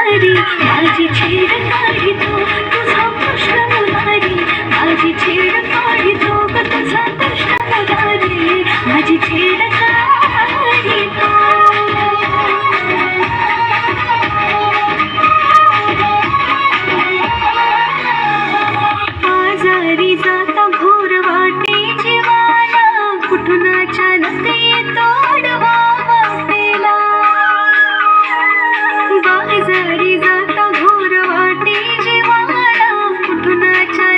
ধারি আজি ছেড়ে কাঢ়িত তুঝা প্রশ্ন ধারি আজি ছেড়ে কাঢ়িত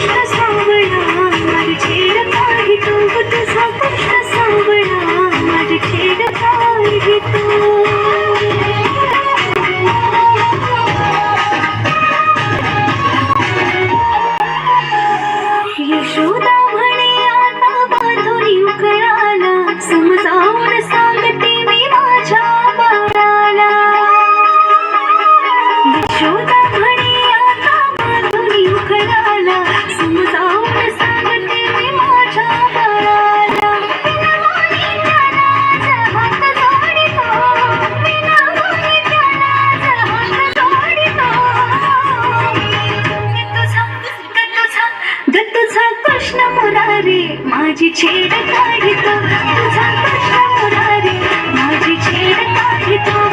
Yes. माझी छेड काढितो. तुझा माझी छेड काढितो.